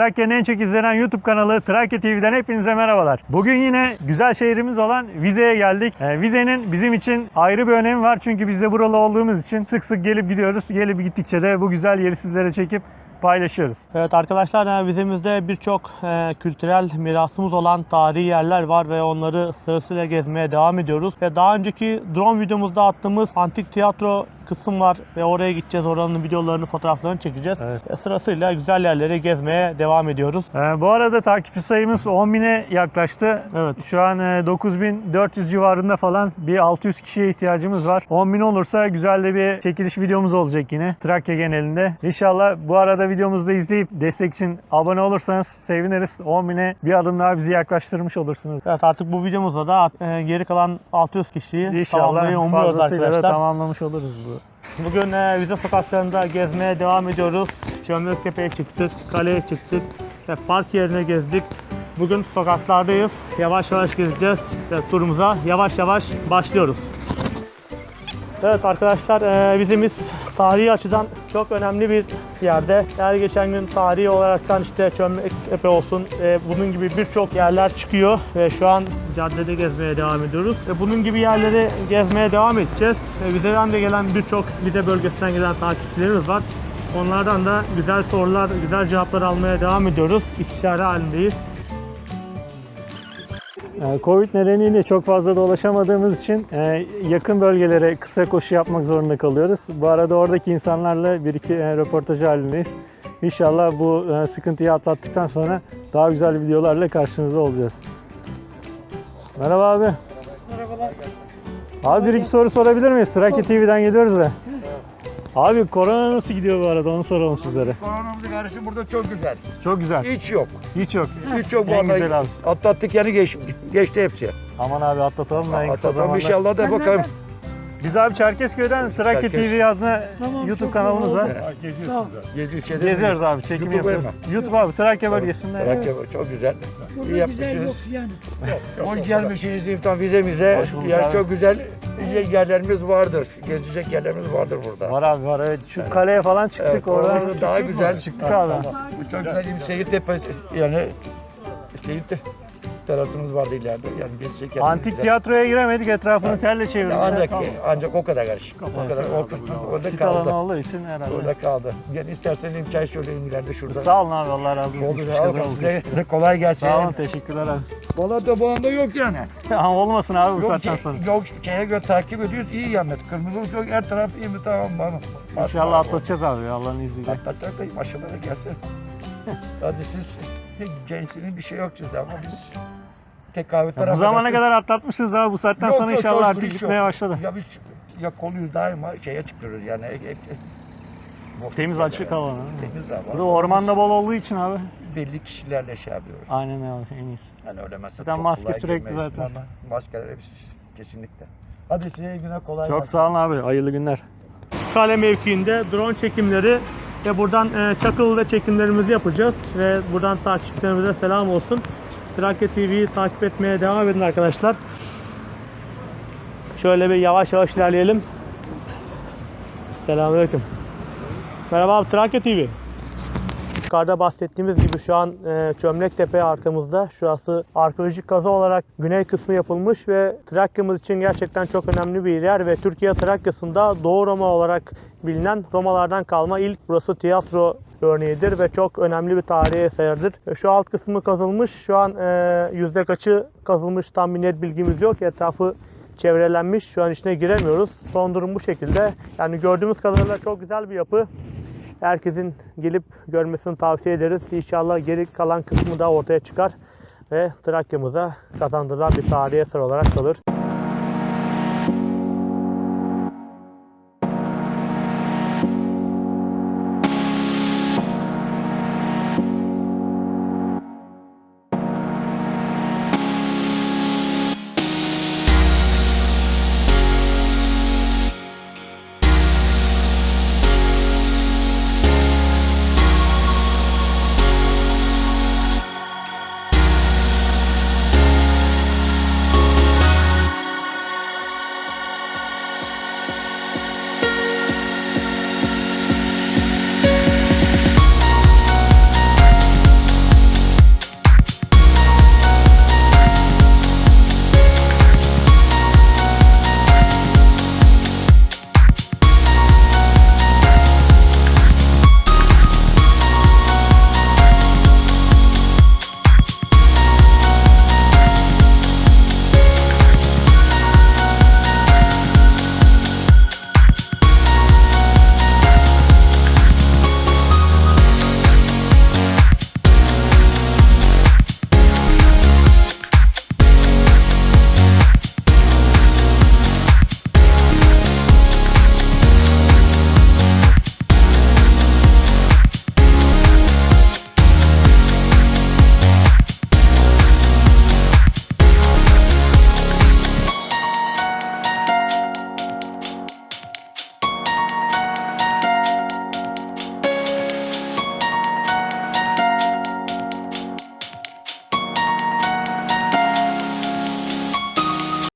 Trakya'nın en çok izlenen YouTube kanalı Trakya TV'den hepinize merhabalar. Bugün yine güzel şehrimiz olan Vize'ye geldik. Ee, Vize'nin bizim için ayrı bir önemi var çünkü biz de buralı olduğumuz için sık sık gelip gidiyoruz. Gelip gittikçe de bu güzel yeri sizlere çekip paylaşıyoruz. Evet arkadaşlar e, vizemizde birçok e, kültürel mirasımız olan tarihi yerler var ve onları sırasıyla gezmeye devam ediyoruz. Ve daha önceki drone videomuzda attığımız antik tiyatro kısım var ve oraya gideceğiz. Oranın videolarını, fotoğraflarını çekeceğiz. Evet. Ve sırasıyla güzel yerleri gezmeye devam ediyoruz. Ee, bu arada takipçi sayımız 10.000'e yaklaştı. Evet. Şu an e, 9400 civarında falan bir 600 kişiye ihtiyacımız var. 10.000 olursa güzel de bir çekiliş videomuz olacak yine Trakya genelinde. İnşallah bu arada videomuzu da izleyip destek için abone olursanız seviniriz. 10.000'e bir adım daha bizi yaklaştırmış olursunuz. Evet artık bu videomuzda da e, geri kalan 600 kişiyi İnşallah tamamlamayı umuyoruz da arkadaşlar. tamamlamış oluruz bu. Bugün e, vize sokaklarında gezmeye devam ediyoruz. Çömlektepe'ye çıktık, kaleye çıktık ve park yerine gezdik. Bugün sokaklardayız. Yavaş yavaş gezeceğiz ve turumuza yavaş yavaş başlıyoruz. Evet arkadaşlar e, vizemiz tarihi açıdan çok önemli bir yerde. Her geçen gün tarihi olaraktan işte Çömlektepe olsun e, bunun gibi birçok yerler çıkıyor ve şu an caddede gezmeye devam ediyoruz. Ve bunun gibi yerleri gezmeye devam edeceğiz. Ve vizeden de gelen birçok vize bölgesinden gelen takipçilerimiz var. Onlardan da güzel sorular, güzel cevaplar almaya devam ediyoruz. İstişare halindeyiz. Ee, Covid nedeniyle çok fazla dolaşamadığımız için e, yakın bölgelere kısa koşu yapmak zorunda kalıyoruz. Bu arada oradaki insanlarla bir iki e, röportaj halindeyiz. İnşallah bu e, sıkıntıyı atlattıktan sonra daha güzel videolarla karşınızda olacağız. Merhaba abi. Merhabalar. Abi bir iki soru sorabilir miyiz? Trakya TV'den geliyoruz da. Abi korona nasıl gidiyor bu arada onu soralım sizlere. Koronamızın karşı burada çok güzel. Çok güzel. Hiç yok. Hiç yok. Hiç yok En güzel vallahi. abi. Atlattık yani geç, geçti hepsi. Aman abi atlatalım da en kısa Atlatalım zamanda. inşallah da bakalım. Biz abi Çerkezköy'den Trakya Çerkez. TV adına Tamam, YouTube çok kanalımız var. Geziyor şeyde. Geziyoruz abi, çekim YouTube yapıyoruz. mu? YouTube abi, Trakya bölgesinde. Trakya çok güzel. İyi Burada güzel yok yapmışsınız. yani. Hoş gelmişsiniz İmtihan vizemize. Hoş bulduk Yani abi. çok güzel yerlerimiz vardır. Gezecek yerlerimiz vardır burada. Var abi var evet. Şu kaleye falan çıktık Evet, oradan. orada daha güzel. Çıktık abi. Bu çok güzel şehir tepesi yani şehir te- terasımız vardı ileride. Yani gezecek yerlerimiz Antik güzel. tiyatroya giremedik etrafını telle çevirdik. Ancak ancak o kadar karışık. O kadar o, orada Sit kaldı. olduğu için herhalde. Orada kaldı. Yani isterseniz imkan söyleyin ileride şurada. Sağ olun abi Allah razı olsun. Oldu. Size de kolay gelsin. Sağ olun teşekkürler abi. Valla da bu anda yok yani. Ama olmasın abi bu Yok, saatten sonra. yok şeye göre takip ediyoruz. iyi yani. Kırmızı yok. Her taraf iyi mi? Tamam bana. İnşallah atlatacağız abi Allah'ın izniyle. Atlatacak da aşağılara gelsin. Hadi siz gençliğin bir şey yok size ama biz tekavütler Ya bu zamana kadar atlatmışız abi bu saatten Yok, sonra yok, inşallah yok, artık iş gitmeye yok. başladı. Ya biz ya koluyuz daima şeye çıkıyoruz yani. E, boşluk Temiz açık hava. ha. Temiz hava. Burada ormanda bol olduğu için abi. belli kişilerle şey yapıyoruz. Aynen abi en iyisi. Yani öyle mesela Zaten çok maske kolay sürekli girmeyiz zaten. ama Maskeler hepsi kesinlikle. Hadi size iyi günler kolay Çok gelsin. sağ olun abi. Hayırlı günler. Kale mevkiinde drone çekimleri ve buradan e, Çakılı'da çekimlerimizi yapacağız ve buradan takipçilerimize selam olsun. Trakya TV'yi takip etmeye devam edin arkadaşlar. Şöyle bir yavaş yavaş ilerleyelim. Selamünaleyküm. Merhaba Trakya TV. Yukarıda bahsettiğimiz gibi şu an e, Çömlektepe arkamızda. Şurası arkeolojik kazı olarak güney kısmı yapılmış ve Trakya'mız için gerçekten çok önemli bir yer ve Türkiye Trakya'sında Doğu Roma olarak bilinen Romalardan kalma ilk burası tiyatro örneğidir ve çok önemli bir tarihi eserdir. Şu alt kısmı kazılmış. Şu an e, yüzde kaçı kazılmış tam bir net bilgimiz yok. Etrafı çevrelenmiş. Şu an içine giremiyoruz. Son durum bu şekilde. Yani gördüğümüz kadarıyla çok güzel bir yapı. Herkesin gelip görmesini tavsiye ederiz. İnşallah geri kalan kısmı da ortaya çıkar ve Trakya'mıza kazandırılan bir tarihi eser olarak kalır.